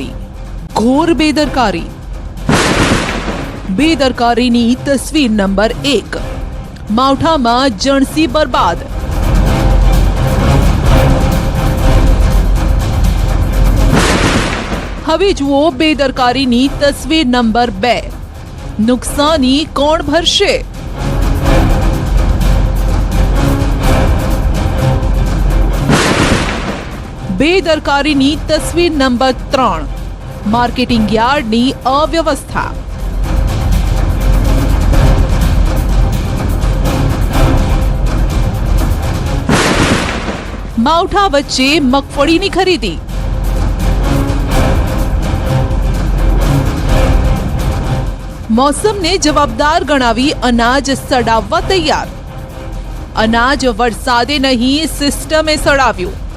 બેદરકારી ઘોર બેદરકારી બેદરકારીની તસવીર નંબર એક માવઠામાં જણસી બરબાદ હવે જુઓ બેદરકારીની તસવીર નંબર બે નુકસાની કોણ ભરશે બેદરકારીની તસવીર નંબર ત્રણ. માર્કેટિંગ યાર્ડની અવ્યવસ્થા. માવઠા વચ્ચે મગફળીની ખરીદી. મોસમને જવાબદાર ગણાવી અનાજ સડાવવા તૈયાર. અનાજ વરસાદે નહીં, સિસ્ટમે સડાવ્યું.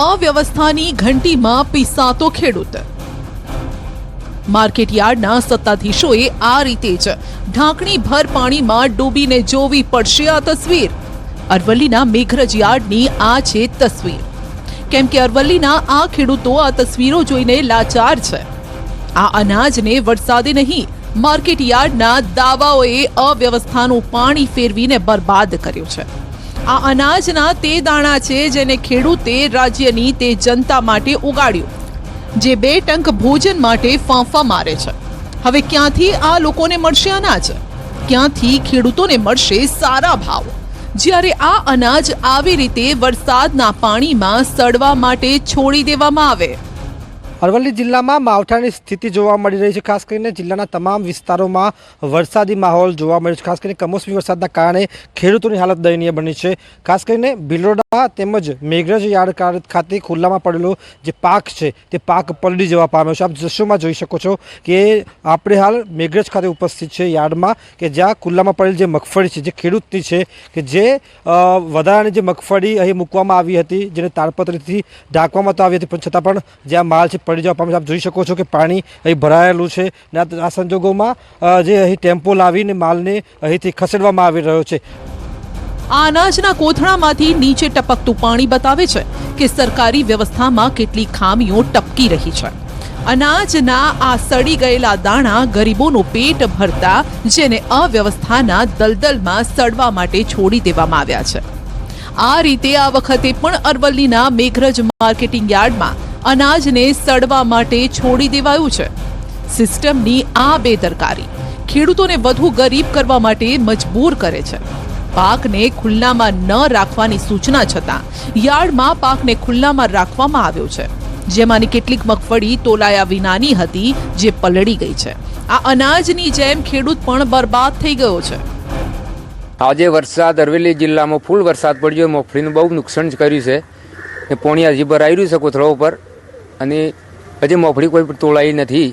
અવ્યવસ્થાની ઘંટીમાં પીસાતો ખેડૂત. માર્કેટયાર્ડના સત્તાધીશોએ આ રીતે જ ઢાંકણી ભર પાણીમાં ડૂબીને જોવી પડશે આ તસવીર. અરવલ્લીના મેઘરજ યાર્ડની આ છે તસવીર. કેમ કે અરવલ્લીના આ ખેડૂતો આ તસવીરો જોઈને લાચાર છે. આ અનાજને વરસાદે નહીં, માર્કેટ યાર્ડના દાવાઓએ અવ્યવસ્થાનું પાણી ફેરવીને બરબાદ કર્યું છે. આ અનાજના તે દાણા છે જેને ખેડૂતે રાજ્યની તે જનતા માટે ઉગાડ્યું, જે બે ટંક ભોજન માટે ફાંફા મારે છે. હવે ક્યાંથી આ લોકોને મળશે અનાજ? ક્યાંથી ખેડૂતોને મળશે સારા ભાવ? જ્યારે આ અનાજ આવી રીતે વરસાદના પાણીમાં સડવા માટે છોડી દેવામાં આવે અરવલ્લી જિલ્લામાં માવઠાની સ્થિતિ જોવા મળી રહી છે. ખાસ કરીને જિલ્લાના તમામ વિસ્તારોમાં વરસાદી માહોલ જોવા મળ્યો છે. ખાસ કરીને કમોસમી વરસાદના કારણે ખેડૂતોની હાલત દયનીય બની છે. ખાસ કરીને બિલોડા તેમજ મેઘરજ યાર્ડ ખાતે ખુલ્લામાં પડેલો જે પાક છે, તે પાક પલળી જવા પામ્યો છે. આપ દ્રશ્યોમાં જોઈ શકો છો કે આપણે હાલ મેઘરજ ખાતે ઉપસ્થિત છે યાર્ડમાં કે જ્યાં ખુલ્લામાં પડેલી જે મગફળી છે, જે ખેડૂતની છે કે જે વધારાની જે મગફળી અહીં મૂકવામાં આવી હતી, જેને તાડપત્રીથી ઢાંકવામાં તો આવી હતી, પણ છતાં પણ જ્યાં માલ છે પડી જવા પામે છે. આપ જોઈ શકો છો કે પાણી અહીં ભરાયેલું છે ને આ સંજોગોમાં જે અહીં ટેમ્પો લાવીને માલને અહીંથી ખસેડવામાં આવી રહ્યો છે. અનાજના કોથળામાંથી નીચે ટપકતું પાણી બતાવે છે કે સરકારી વ્યવસ્થામાં કેટલી ખામીઓ ટપકી રહી છે. અનાજના આ સડી ગયેલા દાણા ગરીબોનું પેટ ભરતા, જેને અવ્યવસ્થાના દલદલમાં સડવા માટે છોડી દેવામાં આવ્યા છે. આ રીતે આ વખતે પણ અરવલ્લીના મેઘરજ માર્કેટિંગ યાર્ડમાં અનાજને સડવા માટે છોડી દેવાયું છે. સિસ્ટમની આ બેદરકારી ખેડૂતોને વધુ ગરીબ કરવા માટે મજબૂર કરે છે. પાકને ખુલ્લામાં ન રાખવાની સૂચના છતાં યાર્ડમાં પાકને ખુલ્લામાં રાખવામાં આવ્યો છે. જેમાંની કેટલીક મગફળી તોલાયા વિનાની હતી, જે પલળી ગઈ છે. આ અનાજની જેમ ખેડૂત પણ બરબાદ થઈ ગયો છે. આજે વરસાદ અરવેલી જિલ્લામાં ફૂલ વરસાદ પડ્યો. મગફળીનું બહુ નુકસાન કર્યું છે. એ પોણી હજી ભરાઈ રહ્યું છે કોથળા ઉપર. અને હજી મગફળી કોઈ તોલાઈ નથી.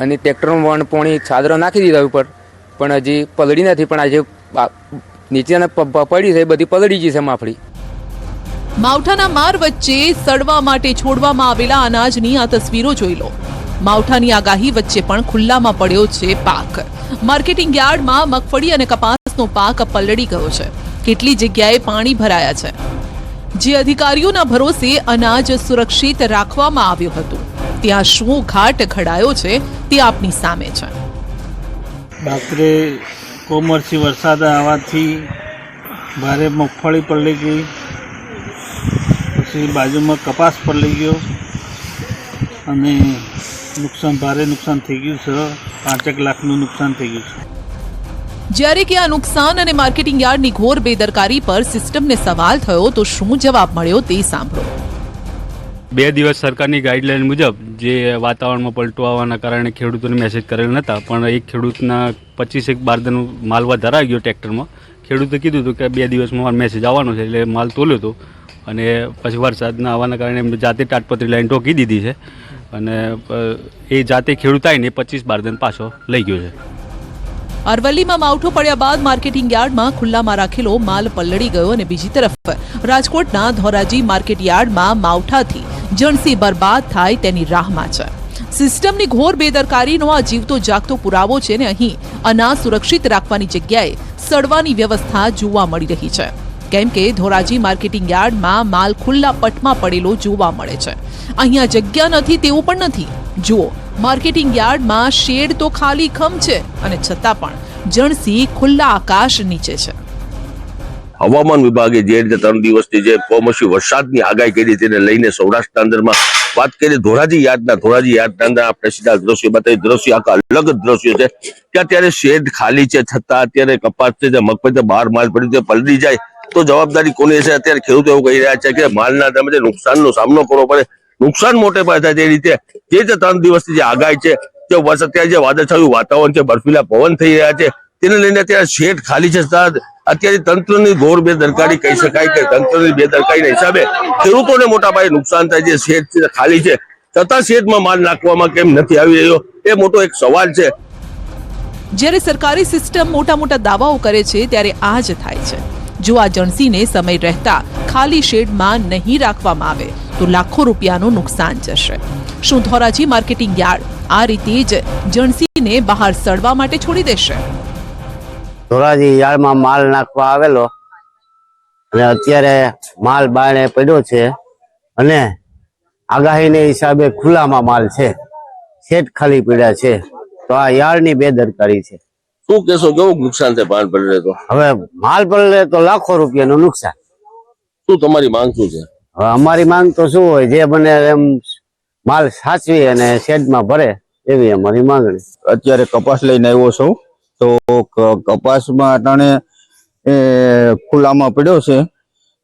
અને ટ્રેક્ટરનું વણ, પોણી, છાદરો નાખી દીધા ઉપર. પણ હજી પલળી નથી. પણ આજે નીચેના પડી છે એ બધી પલળી ગઈ છે માફડી માવઠાના માર વચ્ચે સડવા માટે છોડવામાં આવેલા અનાજની આ તસવીરો જોઈ લો. માવઠાની આગાહી વચ્ચે પણ ખુલ્લામાં પડ્યો છે પાક. માર્કેટિંગ યાર્ડમાં મગફળી અને કપાસનો પાક પલળી ગયો છે. કેટલી જગ્યાએ પાણી ભરાયા છે. જે અધિકારીઓના ભરોસે અનાજ સુરક્ષિત રાખવામાં આવ્યું હતું. ત્યાં શું ઘાટ ઘડાયો છે તે આપની સામે છે. રાત્રે કોમરસી વરસાદ આવવાથી ભારે મગફળી પલળી ગઈ. પછી બાજુમાં કપાસ પલળી ગયો. અને નુકસાન, ભારે નુકસાન થઈ ગયું છે. પાંચેક લાખનું નુકસાન થઈ ગયું છે. જ્યારે કે આ નુકસાન અને માર્કેટિંગ યાર્ડની ઘોર બેદરકારી પર સિસ્ટમને સવાલ થયો તો શું જવાબ મળ્યો તે સાંભળો. બે દિવસ સરકારની ગાઈડલાઈન મુજબ જે વાતાવરણમાં પલટો આવવાના કારણે ખેડૂતોને મેસેજ કરેલ નહોતા પણ એક ખેડૂતના પચીસેક બારદાનો માલ વધારા ગયો ટ્રેક્ટરમાં. ખેડૂતે કીધું હતું કે બે દિવસમાં મેસેજ આવવાનો છે, એટલે માલ તોલ્યો હતો. અને પછી વરસાદના આવવાના કારણે જાતે તાટપત્રી લાઈન ટોકી દીધી છે. અને એ જાતે ખેડૂત આવીને પચીસ બારદન પાછો લઈ ગયો છે. અરવલ્લીમાં માવઠું પડ્યા બાદ માર્કેટિંગ યાર્ડમાં ખુલ્લામાં રાખેલો માલ પલળી ગયો અને બીજી તરફ રાજકોટના ધોરાજી માર્કેટ યાર્ડમાં માવઠાથી જણસી બરબાદ થાય તેની રાહમાં છે. સિસ્ટમની ઘોર બેદરકારીનો આ જીવતો જાગતો પુરાવો છે ને અહીં અનાજ સુરક્ષિત રાખવાની જગ્યાએ સડવાની વ્યવસ્થા જોવા મળી રહી છે. કેમ કે ધોરાજી માર્કેટિંગ યાર્ડમાં માલ ખુલ્લા પટમાં પડેલો જોવા મળે છે. અહીંયા જગ્યા નથી તેવું પણ નથી. જુઓ માર્કેટિંગ યાર્ડમાં શેડ તો ખાલી ખમ છે અને છતાં પણ જણસી ખુલ્લા આકાશ નીચે છે. હવામાન વિભાગે જે રીતે ત્રણ દિવસની જે કમોસમી વરસાદની આગાહી કરી તેને લઈને સૌરાષ્ટ્રના અંદરમાં વાત કરીએ ધોરાજી યાર્ડના ધોરાજી યાર્ડના અંદર આપણે સીધા દ્રશ્ય બતાવી. દ્રશ્ય આખા અલગ દ્રશ્યો છે. કે અત્યારે શેડ ખાલી છે, છતાં અત્યારે કપાસ છે મગફળી બહાર માલ પડ્યું છે, પલળી જાય તો જવાબદારી કોની છે અત્યારે ખેડૂતો એવું કહી રહ્યા છે કે માલના જે નુકસાનનો સામનો કરવો પડે નુકસાન મોટે પાયે થાય તે રીતે. જે રીતે ત્રણ દિવસની જે આગાહી છે, જે વર્ષ અત્યારે જે વાદળછાયું વાતાવરણ છે, બરફીલા પવન થઈ રહ્યા છે, તેને લઈને અત્યારે શેઠ ખાલી છે. અત્યારે તંત્રની ઘોર બેદરકારી કહી શકાય કે તંત્રની બેદરકારીના હિસાબે ખેડૂતોને મોટા પાયે નુકસાન થાય છે. શેઠ ખાલી છે. છતાં શેઠમાં માલ નાખવામાં કેમ નથી આવી રહ્યો? એ મોટો એક સવાલ છે. જ્યારે સરકારી સિસ્ટમ મોટા મોટા દાવાઓ કરે છે, ત્યારે આ જ થાય છે. જો આ જણસીને સમય રહેતા ખાલી શેડમાં નહીં રાખવામાં આવે તો લાખો રૂપિયાનું નુકસાન જશે. શું ધોરાજી માર્કેટિંગ યાર્ડ આ રીતે જ જણસીને બહાર સડવા માટે છોડી દેશે. ધોરાજી યાર્ડમાં માલ નાખવા આવેલો અને અત્યારે માલ બારણે પડ્યો છે અને આગાહીને હિસાબે ખુલ્લામાં માલ છે. શેઠ ખાલી પડ્યા છે. તો આ યાર્ડની બેદરકારી છે. શું કેશો કેવું નુકસાન છે પાન પલળે તો? હવે માલ પલળે તો લાખો રૂપિયાનું નુકસાન. શું તમારી માંગ શું છે? હવે અમારી માંગ તો શું હોય જે બને એમ માલ સાચવી અને શેડમાં ભરે એવી અમારી માંગણી. અત્યારે કપાસ લઈને આવ્યો છું તો ક- કપાસમાં અટાણે એ ખુલ્લામાં પડ્યો છે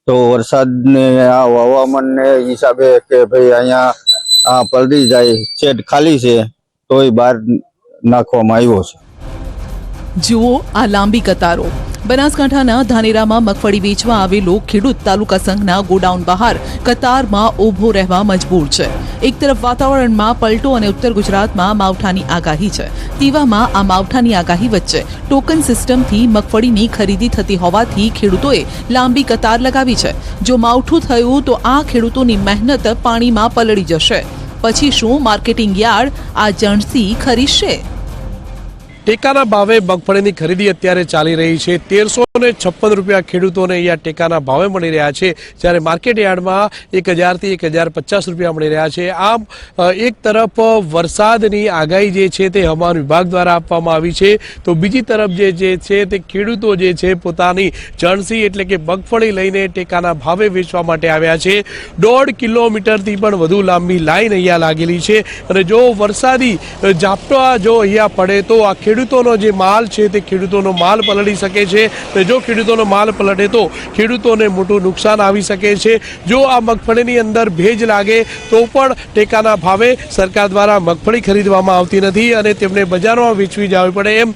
તો વરસાદને આ હવામાનને હિસાબે કે ભાઈ અહીંયા આ પલળી જાય શેડ ખાલી છે તોય બહાર નાખવામાં આવ્યો છે. જુઓ આ લાંબી કતારો. બનાસકાંઠાના ધાનેરામાં મગફળી વેચવા આવેલો ખેડૂત તાલુકા સંઘના ગોડાઉન બહાર કતારમાં ઊભો રહેવા મજબૂર છે. એક તરફ વાતાવરણમાં પલટો અને ઉત્તર ગુજરાતમાં માવઠાની આગાહી છે. તેવામાં આ માવઠાની આગાહી વચ્ચે ટોકન સિસ્ટમથી મગફળીની ખરીદી થતી હોવાથી ખેડૂતોએ લાંબી કતાર લગાવી છે. જો માવઠું થયું તો આ ખેડૂતોની મહેનત પાણીમાં પલળી જશે. પછી શું માર્કેટિંગ યાર્ડ આ જણસી ખરીદશે? ટેકાના ભાવે મગફળીની ખરીદી અત્યારે ચાલી રહી છે. તેરસો છપ્પન રૂપિયા ખેડૂતોને અહીંયા ટેકાના ભાવે મળી રહ્યા છે. જ્યારે માર્કેટ યાર્ડમાં એક હજારથી એક હજાર પચાસ રૂપિયા મળી રહ્યા છે. આમ એક તરફ વરસાદની આગાહી જે છે તે હવામાન વિભાગ દ્વારા આપવામાં આવી છે. તો બીજી તરફ જે જે છે તે ખેડૂતો જે છે પોતાની જણસી એટલે કે મગફળી લઈને ટેકાના ભાવે વેચવા માટે આવ્યા છે. દોઢ કિલોમીટરથી પણ વધુ લાંબી લાઈન અહીંયા લાગેલી છે. અને જો વરસાદી ઝાપટા જો અહીંયા પડે તો આ ખેડૂતોનો જે માલ છે તે ખેડૂતોનો માલ પલળી શકે છે. જો ખેડૂતોનો માલ પલટે તો ખેડૂતોને મોટું નુકસાન આવી શકે છે. જો આ મગફળીની અંદર ભેજ લાગે, તો પણ ટેકાના ભાવે સરકાર દ્વારા મગફળી ખરીદવામાં આવતી નથી અને તેમને બજારમાં વેચવી જવી પડે એમ.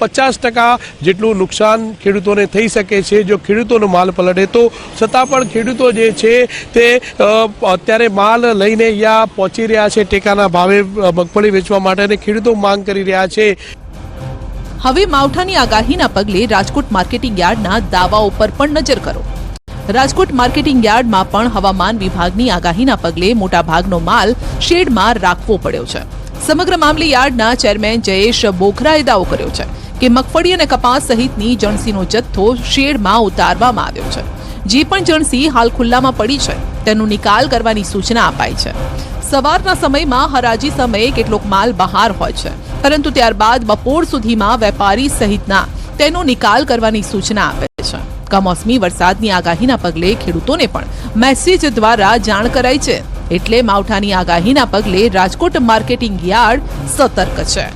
પચાસ ટકા જેટલું નુકસાન ખેડૂતોને થઈ શકે છે જો ખેડૂતોનો માલ પલટે તો. છતાં પણ ખેડૂતો જે છે તે અત્યારે માલ લઈને અહીંયા પહોંચી રહ્યા છે ટેકાના ભાવે મગફળી વેચવા માટે અને ખેડૂતો માંગ કરી રહ્યા છે. હવે માવઠાની આગાહીના પગલે રાજકોટ માર્કેટિંગ યાર્ડના દાવાઓ પર પણ નજર કરો. રાજકોટ માર્કેટિંગ યાર્ડમાં પણ હવામાન વિભાગની આગાહીના પગલે મોટાભાગનો માલ શેડમાં રાખવો પડ્યો છે. સમગ્ર મામલે યાર્ડના ચેરમેન જયેશ બોખરાએ દાવો કર્યો છે કે મગફળી અને કપાસ સહિતની જણસીનો જથ્થો શેડમાં ઉતારવામાં આવ્યો છે. જે પણ જણસી હાલ ખુલ્લામાં પડી છે, તેનો નિકાલ કરવાની સૂચના અપાઈ છે. સવારના સમયમાં હરાજી સમયે કેટલોક માલ બહાર હોય છે. પરંતુ ત્યારબાદ બપોર સુધીમાં વેપારી સહિતના તેનો નિકાલ કરવાની સૂચના આપે છે. કમોસમી વરસાદની આગાહીના પગલે ખેડૂતોને પણ મેસેજ દ્વારા જાણ કરાઈ છે. એટલે માવઠાની આગાહીના પગલે રાજકોટ માર્કેટિંગ યાર્ડ સતર્ક છે.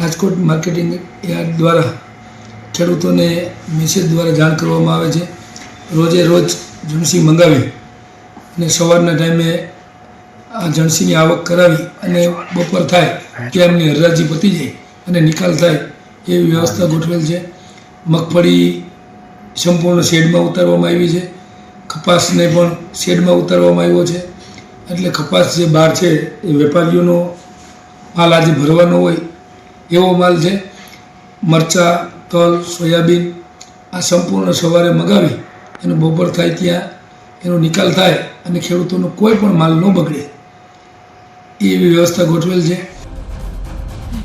રાજકોટ માર્કેટિંગ યાર્ડ દ્વારા ખેડૂતોને મેસેજ દ્વારા જાણ કરવામાં આવે છે. રોજે રોજ જણસી મંગાવી અને સવારના ટાઈમે આ જણસીની આવક કરાવી અને બપોર થાય કે એમની હરાજી પતી જાય અને નિકાલ થાય, એવી વ્યવસ્થા ગોઠવેલ છે. મગફળી સંપૂર્ણ શેડમાં ઉતારવામાં આવી છે. કપાસને પણ શેડમાં ઉતારવામાં આવ્યો છે. એટલે કપાસ જે બહાર છે, એ વેપારીઓનો માલ આજે ભરવાનો હોય એવો માલ છે. મરચાં, તલ, સોયાબીન આ સંપૂર્ણ સવારે મગાવી અને બપોર થાય ત્યાં એનો નિકાલ થાય અને ખેડૂતોનો કોઈ પણ માલ ન બગડે. એવી વ્યવસ્થા ગોઠવેલ છે.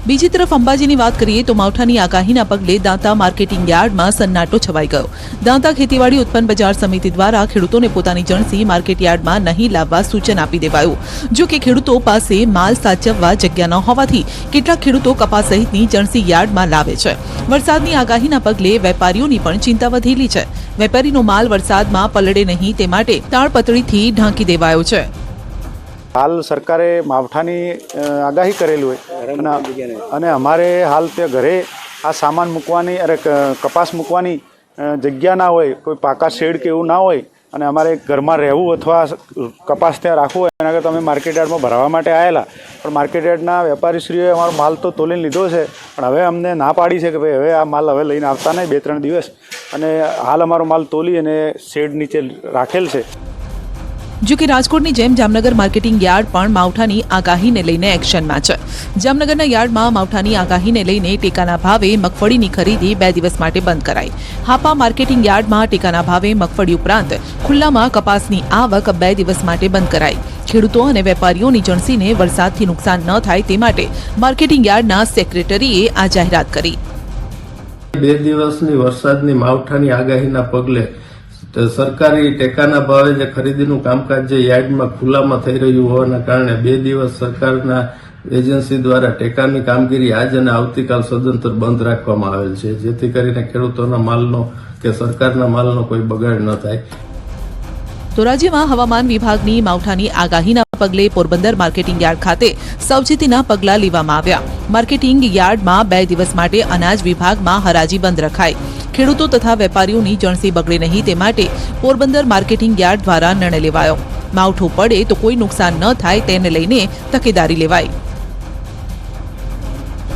બીજી તરફ અંબાજીની વાત કરીએ તો માવઠાની આગાહીના પગલે દાંતા માર્કેટિંગ યાર્ડમાં સન્નાટો છવાઈ ગયો. દાંતા ખેતીવાડી ઉત્પન્ન બજાર સમિતિ દ્વારા ખેડૂતોને પોતાની જણસી માર્કેટ યાર્ડમાં નહીં લાવવા સૂચન આપી દેવાયું. જો કે ખેડૂતો પાસે માલ સાચવવા જગ્યા ન હોવાથી કેટલાક ખેડૂતો કપાસ સહિતની જણસી યાર્ડમાં લાવે છે. વરસાદની આગાહીના પગલે વેપારીઓની પણ ચિંતા વધેલી છે. વેપારીનો માલ વરસાદમાં પલળે નહીં તે માટે તાળપતળીથી ઢાંકી દેવાયો છે. હાલ સરકારે માવઠાની આગાહી કરેલી હોય. અને અમારે હાલ ત્યાં ઘરે આ સામાન મૂકવાની અરે કપાસ મૂકવાની જગ્યા ના હોય કોઈ પાકા શેડ કે એવું ના હોય અને અમારે ઘરમાં રહેવું અથવા કપાસ ત્યાં રાખવું હોય એના કરતાં અમે માર્કેટ યાર્ડમાં ભરાવા માટે આવેલા પણ માર્કેટ યાર્ડના વેપારીશ્રીઓએ અમારો માલ તો તોલીને લીધો છે પણ હવે અમને ના પાડી છે કે ભાઈ હવે આ માલ હવે લઈને આવતા નહીં બે ત્રણ દિવસ. અને હાલ અમારો માલ તોલી અને શેડ નીચે રાખેલ છે. જો કે રાજકોટની જેમ જામનગર માર્કેટિંગ યાર્ડ પણ માવઠાની આગાહીને લઈને એક્શનમાં છે. જામનગરના યાર્ડમાં માવઠાની આગાહીને લઈને ટેકાના ભાવે મગફળીની ખરીદી બે દિવસ માટે બંધ કરાઈ. હાપા માર્કેટિંગ યાર્ડમાં ટેકાના ભાવે મગફળી ઉપરાંત ખુલ્લામાં કપાસની આવક બે દિવસ માટે બંધ કરાઈ. ખેડૂતો અને વેપારીઓની જણસીને વરસાદથી નુકસાન ન થાય તે માટે માર્કેટિંગ યાર્ડના સેક્રેટરીએ આ જાહેરાત કરી. બે દિવસની વરસાદની માવઠાની આગાહીના પગલે સરકારી ટેકાના ભાવે જે ખરીદીનું કામકાજ જે યાર્ડમાં ખુલ્લામાં થઈ રહ્યું હોવાના કારણે બે દિવસ સરકારના એજન્સી દ્વારા ટેકાની કામગીરી આજ અને આવતીકાલ સદંતર બંધ રાખવામાં આવેલ છે. જેથી કરીને ખેડૂતોના માલનો કે સરકારના માલનો કોઈ બગાડ ન થાય. તો રાજ્યમાં હવામાન વિભાગની માવઠાની આગાહીના પગલે પોરબંદર માર્કેટિંગ યાર્ડ ખાતે સાવચેતીના પગલાં લેવામાં આવ્યા. માર્કેટિંગ યાર્ડમાં બે દિવસ માટે અનાજ વિભાગમાં હરાજી બંધ રખાઈ. ખેડૂતો તથા વેપારીઓની જણસી બગડે નહીં તે માટે પોરબંદર માર્કેટિંગ યાર્ડ દ્વારા નિર્ણય લેવાયો. માવઠું પડે તો કોઈ નુકસાન ન થાય તેને લઈને તકેદારી લેવાઈ.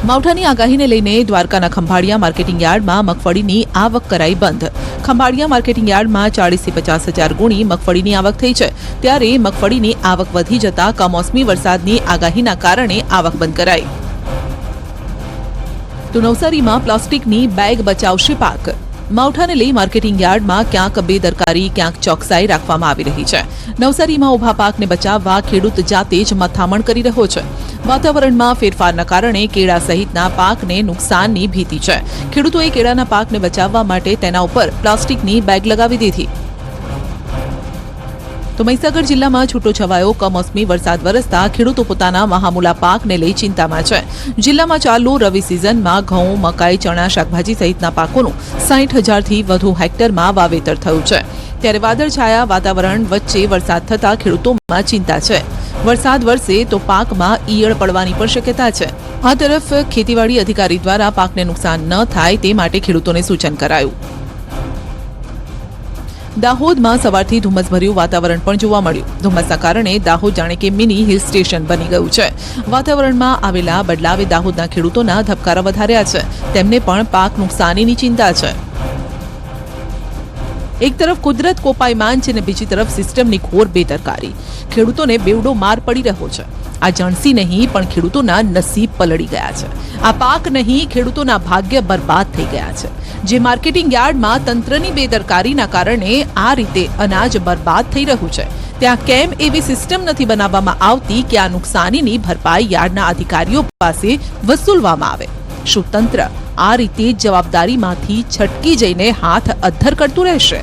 માવઠાની આગાહીને લઈને દ્વારકાના ખંભાળિયા માર્કેટિંગ યાર્ડમાં મગફળીની આવક કરાઈ બંધ. ખંભાળિયા માર્કેટિંગ યાર્ડમાં ચાળીસથી પચાસ હજાર ગુણી મગફળીની આવક થઈ છે. ત્યારે મગફળીની આવક વધી જતા કમોસમી વરસાદની આગાહીના કારણે આવક બંધ કરાઈ. તો નવસારીમાં પ્લાસ્ટિકની બેગ બચાવશે પાક. માવઠાને લઈ માર્કેટિંગ યાર્ડમાં ક્યાંક બેદરકારી, ક્યાંક ચોકસાઈ રાખવામાં આવી રહી છે. નવસારીમાં ઊભા પાકને બચાવવા ખેડૂત જાતે જ મથામણ કરી રહ્યો છે. વાતાવરણમાં ફેરફારના કારણે કેળા સહિતના પાકને નુકસાનની ભીતિ છે. ખેડૂતોએ કેળાના પાકને બચાવવા માટે તેના ઉપર પ્લાસ્ટિકની બેગ લગાવી દીધી. તો મહીસાગર જિલ્લામાં છૂટો છવાયો કમોસમી વરસાદ વરસતા ખેડૂતો પોતાના મહામૂલા પાકને લઈ ચિંતામાં છે. જિલ્લામાં ચાલુ રવિ સિઝનમાં ઘઉં, મકાઈ, ચણા, શાકભાજી સહિતના પાકોનું સાઠ હજારથી વધુ હેક્ટરમાં વાવેતર થયું છે. ત્યારે વાદળછાયા વાતાવરણ વચ્ચે વરસાદ થતાં ખેડૂતોમાં ચિંતા છે. વરસાદ વરસે તો પાકમાં ઈયળ પડવાની પણ શક્યતા છે. આ તરફ ખેતીવાડી અધિકારી દ્વારા પાકને નુકસાન ન થાય તે માટે ખેડૂતોને સૂચન કરાયું. દાહોદમાં સવારથી ધુમ્મસભર્યું વાતાવરણ પણ જોવા મળ્યું. ધુમ્મસના કારણે દાહોદ જાણે કે મિની હિલ સ્ટેશન બની ગયું છે. વાતાવરણમાં આવેલા બદલાવે દાહોદના ખેડૂતોના ધબકારા વધાર્યા છે. તેમને પણ પાક નુકસાનીની ચિંતા છે. એક તરફ કુદરત કોપાયમાન છે અને બીજી તરફ સિસ્ટમની ઘોર બેદરકારી. ખેડૂતોને બેવડો માર પડી રહ્યો છે. આ જણસી નહીં, પણ ખેડૂતોના નસીબ પલળી ગયા છે. આ પાક નહીં, ખેડૂતોના ભાગ્ય બરબાદ થઈ ગયા છે. જે માર્કેટિંગ યાર્ડમાં તંત્રની બેદરકારીના કારણે આ રીતે અનાજ બરબાદ થઈ રહ્યું છે. ત્યાં કેમ એવી સિસ્ટમ નથી બનાવવામાં આવતી કે આ નુકસાનીની ભરપાઈ યાર્ડના અધિકારીઓ પાસે વસૂલવામાં આવે. શું તંત્ર આ રીતે જવાબદારીમાંથી છટકી જઈને હાથ અધ્ધર કરતું રહેશે?